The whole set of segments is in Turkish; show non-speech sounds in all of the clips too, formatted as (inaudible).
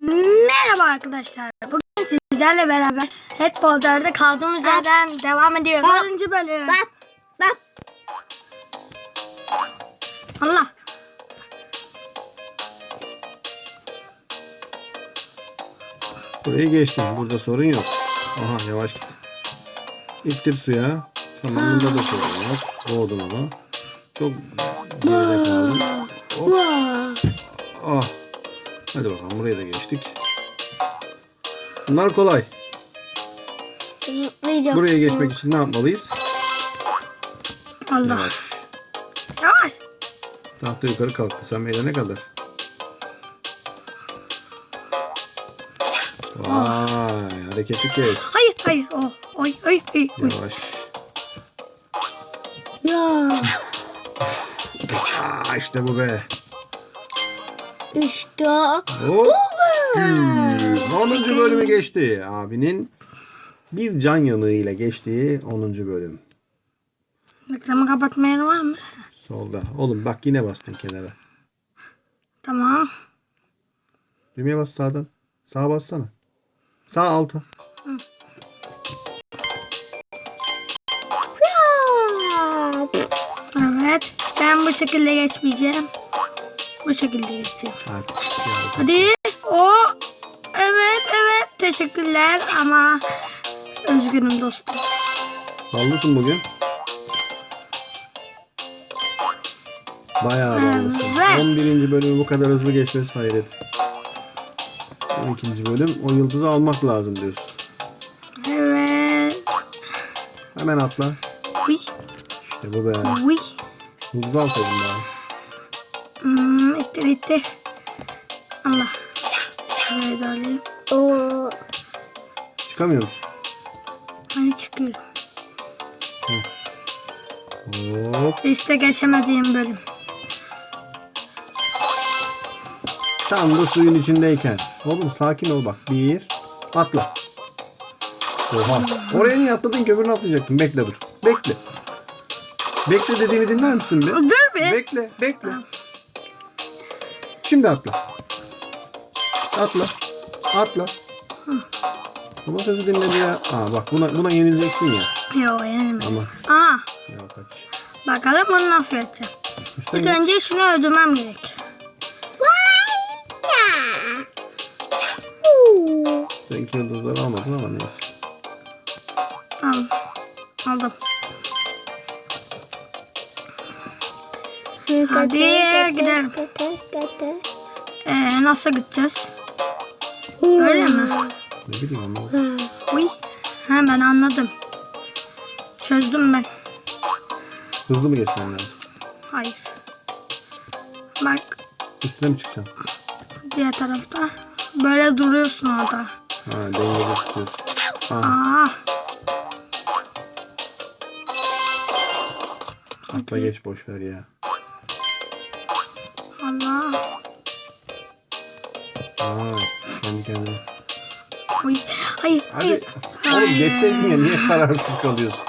Merhaba arkadaşlar. Bugün sizlerle beraber Red Bull 4'de kaldığımız yerden devam ediyoruz. Bak. 4. bölüm. Bak bak. Allah. Burayı geçtim. Burada sorun yok. Aha yavaş git. İttir suya. Tamam bunda da sorun yok. Boğdun ama. Çok geride kaldın. Hop. Ah. Hadi bakalım burayı da geçtik. Bunlar kolay. Zıplayacağım. Buraya geçmek için ne yapmalıyız? Allah. Yavaş. Yavaş. Tahta yukarı kalktı. Sen eğlene kadar. Vay. Hareketi kes. Hayır hayır. Oh. Oy oy oy. oy. Yavaş. Ya. Aa, işte bu be. İşte. Hop. Hmm, 10. bölümü geçti. Abinin bir can yanığıyla geçtiği 10. bölüm. Reklamı kapatma yeri var mı? Solda. Oğlum bak yine bastın kenara. Tamam. Düğmeye bas sağdan. Sağa bassana. Sağ alta. Evet. Ben bu şekilde geçmeyeceğim. Bu şekilde geçeceğim. Artık. Hadi. O. Evet evet. Teşekkürler ama üzgünüm dostum. Ballısın bugün. Bayağı ballısın. Evet. 11. bölümü bu kadar hızlı geçmesi hayret. 12. bölüm o yıldızı almak lazım diyorsun. Evet. Hemen atla. Uy. İşte bu be. Uy. Yıldızı alsaydın daha. Hmm, ittir ittir. Allah. Şuraya da alayım. O. Çıkamıyor musun? Hani çıkıyorum. Hop. İşte geçemediğim bölüm. Tam da suyun içindeyken. Oğlum sakin ol bak. Bir. Atla. Oha. Oraya niye atladın ki öbürünü atlayacaktın. Bekle dur. Bekle. Bekle dediğimi dinler misin bir? Dur bir. Bekle. Bekle. Şimdi atla. Atla. Atla. Baba sözü dinledi ya. Aa bak buna, buna yenileceksin ya. Yo yenilmedim. Ama. Aa. Ya kaç. Bakalım bunu nasıl geçeceğim. Üstten İlk geç. önce şunu öldürmem gerek. Sen iki yıldızları almadın ama neyse. Al. Aldım. Hadi gidelim. Ee, nasıl gideceğiz? Öyle mi? Ne bileyim ama. Uy. Ha ben anladım. Çözdüm ben. Hızlı mı geçmen lazım? Hayır. Bak Üstüne mi çıkacaksın? diğer tarafta. Böyle duruyorsun orada. Ha dengede tutuyorsun. Aa. Atla geç boş ver ya. Allah. Vay. Kendi kendine. Uy. Hayır. Hadi. Hayır. Oğlum geçseydin ya niye kararsız kalıyorsun?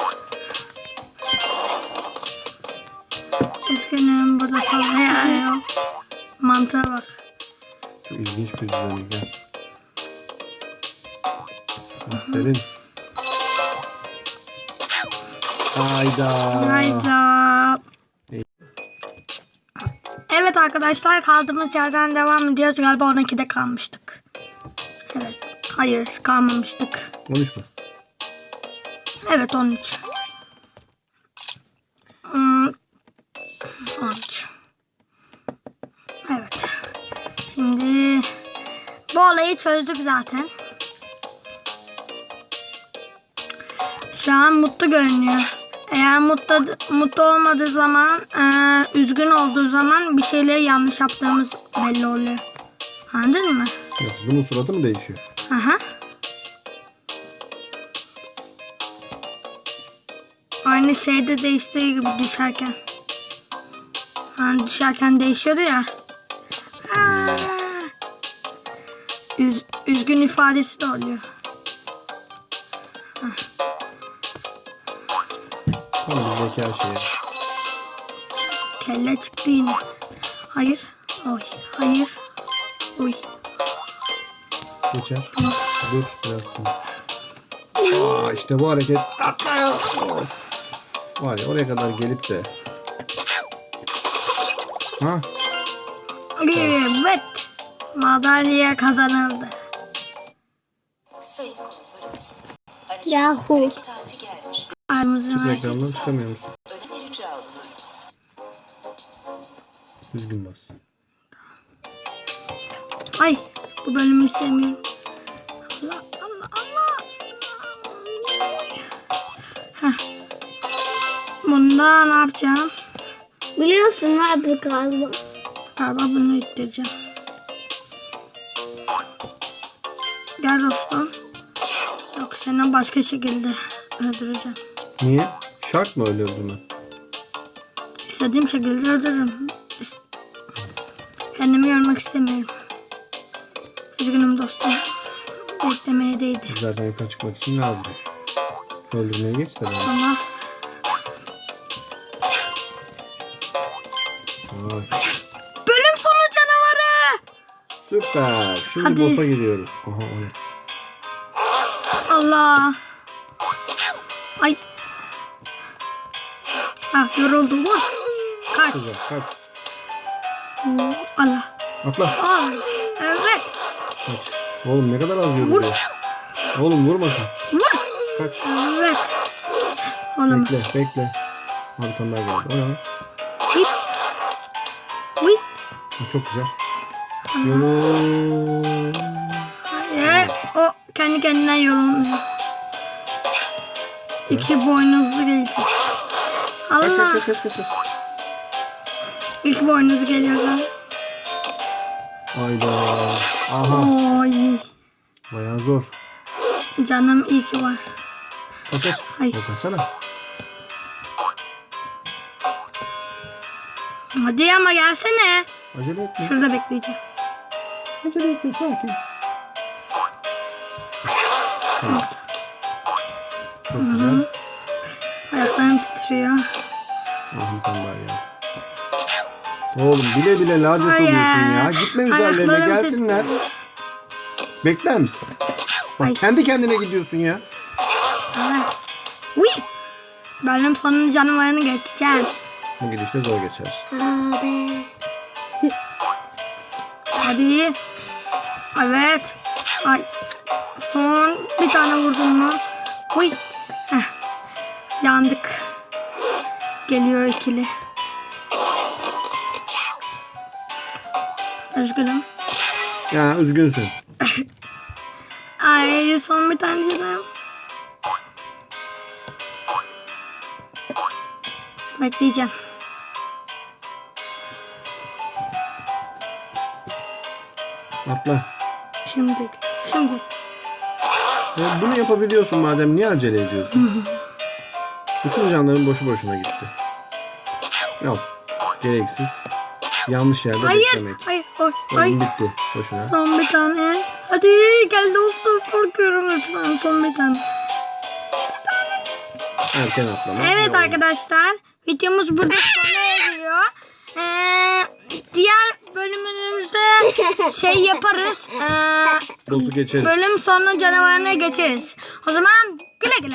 Üzgünüm burada sallaya yok. Mantığa bak. Çok ilginç bir düzenlik ya. Aferin. Hayda. Hayda. Evet arkadaşlar kaldığımız yerden devam ediyoruz. Galiba 12'de kalmıştık. Evet. Hayır kalmamıştık. Konuşma. Evet 13. Hmm, 13. Evet. Şimdi bu olayı çözdük zaten. Şu an mutlu görünüyor. Eğer mutlu, mutlu olmadığı zaman, e, üzgün olduğu zaman bir şeyleri yanlış yaptığımız belli oluyor. Anladın mı? Nasıl? Bunun suratı mı değişiyor? Aha. Aynı şeyde değiştiği gibi düşerken. Hani düşerken değişiyordu ya. Aa. Üz, üzgün ifadesi de oluyor. Tam bir zeka şeyi. Kelle çıktı yine. Hayır. Oy. Hayır. Oy. Geçer. Dur biraz sonra. Aa, işte bu hareket. Atla ya. Of. Var ya oraya kadar gelip de. Ha? Evet. Madalya kazanıldı. Yahu. Çık ekrandan çıkamıyor musun? Önemli rica olunur. Düzgün bas. Ay bu bölümü istemiyorum. Bunda ne yapacağım? Biliyorsun abi galiba. Galiba bunu ittireceğim. Gel dostum. Yok seni başka şekilde öldüreceğim. Niye? Şart mı öyle? İstediğim şekilde öldürürüm. Kendimi yormak istemiyorum. Üzgünüm dostum. Beklemeye değdi. Zaten yukarı çıkmak için lazım. Öldürmeye geç de ben. Ama bölüm sonu canavarı. Süper. Şimdi Hadi. boss'a gidiyoruz. Aha o ne? Allah. Ay. Ah yoruldu. Vur. Kaç. Güzel kaç. Allah. Atla. Al. Evet. Kaç. Oğlum ne kadar az yoruldu. Oğlum vurmasın. Vur. Kaç. Evet. Olamaz. Bekle bekle. Daha geldi. O ne? Hip. Ha, Çok güzel. Yorul. Hayır. O kendi kendine yorulmuyor. İki boynuzlu gelecek. Kaç kaç Allah. kaç kaç kaç. kaç. İki boynuzlu geliyor. Ayda. Aha. Oy. Bayağı zor. Canım iyi ki var. Kaç kaç. Ay. O kaçsana. Hadi ama gelsene. Acele etme. Şurada bekleyeceğim. Acele etme sakin. Tamam. Çok güzel. Ayaklarım titriyor. Ah tane daha geldi. Oğlum bile bile laca Hayır. soruyorsun ya. Gitme üzerlerine Ayaklarım gelsinler. Bekler misin? Bak Ay. kendi kendine gidiyorsun ya. Evet. Uy. Bölüm sonunun canavarını geçeceğim. Bu gidişle zor geçer. Abi. Hadi. Evet. Ay. Son bir tane vurdum mu? Uy. Heh. Yandık. Geliyor ikili. Üzgünüm. Ya üzgünsün. (laughs) Ay son bir tane canım. Bekleyeceğim. Atla. Şimdi. Şimdi. Ya bunu yapabiliyorsun madem niye acele ediyorsun? Bütün canların boşu boşuna gitti. Yok. Gereksiz. Yanlış yerde Hayır. beklemek. Hayır. Oy. Ay. Oyun bitti. Boşuna. Son bir tane. Hadi gel dostum. Korkuyorum lütfen. Son bir tane. Erken atlama. Evet arkadaşlar. Videomuz burada sona eriyor. Ee, diğer bölümümüzde şey yaparız. (laughs) Ee, Bozu geçeriz. bölüm sonu canavarına geçeriz. O zaman güle güle.